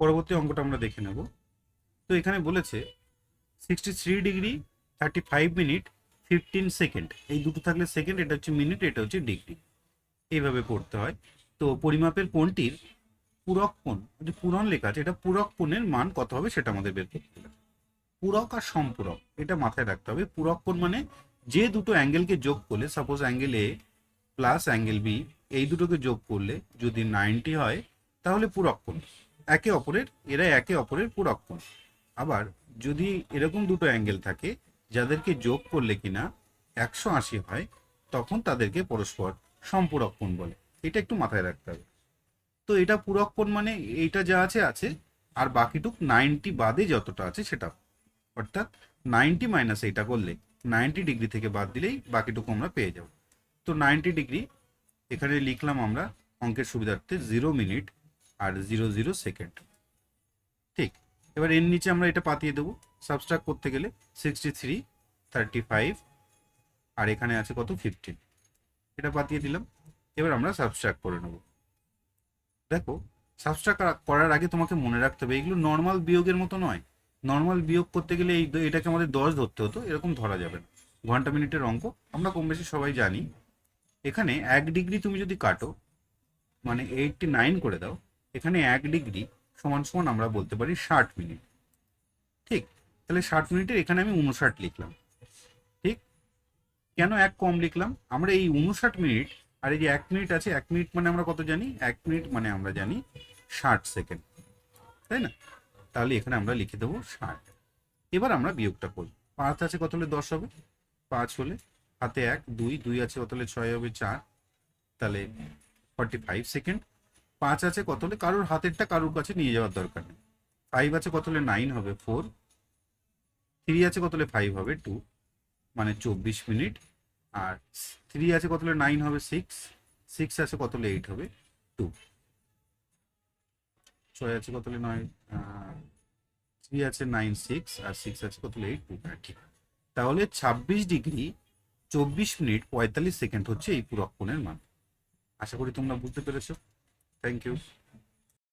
পরবর্তী অঙ্কটা আমরা দেখে নেব। তো এখানে বলেছে sixty three degree thirty five minute fifteen second এই দুটো থাকলে সেকেন্ড এটা হচ্ছে মিনিট এটা হচ্ছে ডিগ্রি এইভাবে পড়তে হয়। তো পরিমাপের কোণটির পূরক কোণ, যে পূরণ লেখা আছে, এটা পূরক কোণের মান কত হবে সেটা আমাদের বের করতে হবে। পূরক আর সম্পূরক, এটা মাথায় রাখতে হবে। পূরক কোণ মানে যে দুটো অ্যাঙ্গেলকে যোগ করলে suppose angle A plus angle B এই দুটোকে যোগ করলে যদি নাইনটি হয়, তাহলে পূরক কোণ। একে অপরের, এরা একে অপরের পূরক কোণ আবার যদি এরকম দুটো অ্যাঙ্গেল থাকে, যাদেরকে যোগ করলে কিনা একশো আশি হয়, তখন তাদেরকে পরস্পর সম্পূরক কোণ বলে। এটা একটু মাথায় রাখতে হবে। তো এটা পূরক কোণ মানে এইটা যা আছে আছে। আর বাকিটুক নাইনটি বাদে যতটা আছে, সেটা। অর্থাৎ নাইনটি মাইনাস এইটা করলে নাইনটি ডিগ্রি থেকে বাদ দিলেই বাকিটুকু আমরা পেয়ে যাব। তো নাইনটি ডিগ্রি, এখানে লিখলাম আমরা অঙ্কের সুবিধার্থে জিরো মিনিট আর জিরো জিরো সেকেন্ড। ঠিক, এবার এর নিচে আমরা এটা পাতিয়ে দেবো। সাবস্ট্রাক্ট করতে গেলে সিক্সটি থ্রি, থার্টি ফাইভ, আর এখানে আছে কত? ফিফটিন। এটা পাতিয়ে দিলাম। এবার আমরা সাবস্ট্রাক্ট করে নেব। দেখো, সাবস্ট্রাক্ট করার আগে তোমাকে মনে রাখতে হবে, এগুলো নর্মাল বিয়োগের মতো নয়। নর্মাল বিয়োগ করতে গেলে এই এটাকে আমাদের দশ ধরতে হতো, এরকম ধরা যাবে না। ঘণ্টা মিনিটের অঙ্ক, আমরা কম বেশি সবাই জানি। এখানে এক ডিগ্রি তুমি যদি কাটো মানে এইটটি নাইন করে দাও এখানে এক ডিগ্রি সমান সমান আমরা বলতে পারি ষাট মিনিট। ঠিক? তাহলে ষাট মিনিটের এখানে আমি উনষাট লিখলাম। ঠিক? কেন এক কম লিখলাম? আমরা এই উনষাট মিনিট আর এই যে এক মিনিট আছে, এক মিনিট মানে আমরা কত জানি? এক মিনিট মানে আমরা জানি ষাট সেকেন্ড। তাই না? তাহলে এখানে আমরা লিখে দেবো ষাট। এবার আমরা বিয়োগটা করি। পাঁচ আছে কত হলে দশ হবে? পাঁচ হলে হাতে এক, দুই দুই আছে কত হলে ছয় হবে? চার। তাহলে ফর্টি ফাইভ সেকেন্ড। পাঁচ আছে কত হলে? কারোর হাতেরটা কারোর কাছে নিয়ে যাওয়ার দরকার নেই। ফাইভ আছে কত হলে? নাইন হবে ফোর থ্রি আছে কত হলে? ফাইভ হবে টু মানে চব্বিশ মিনিট। আর থ্রি আছে কত হলে? নাইন হবে সিক্স সিক্স আছে কত হলে? এইট হবে টু ছয় আছে কত হলে? নয় থ্রি আছে নাইন সিক্স আর সিক্স আছে কত হলে? এইট টু ঠিক। তাহলে ছাব্বিশ ডিগ্রি চব্বিশ মিনিট পঁয়তাল্লিশ সেকেন্ড হচ্ছে এই পুরক্ষণের মান। আশা করি তোমরা বুঝতে পেরেছ। Thank you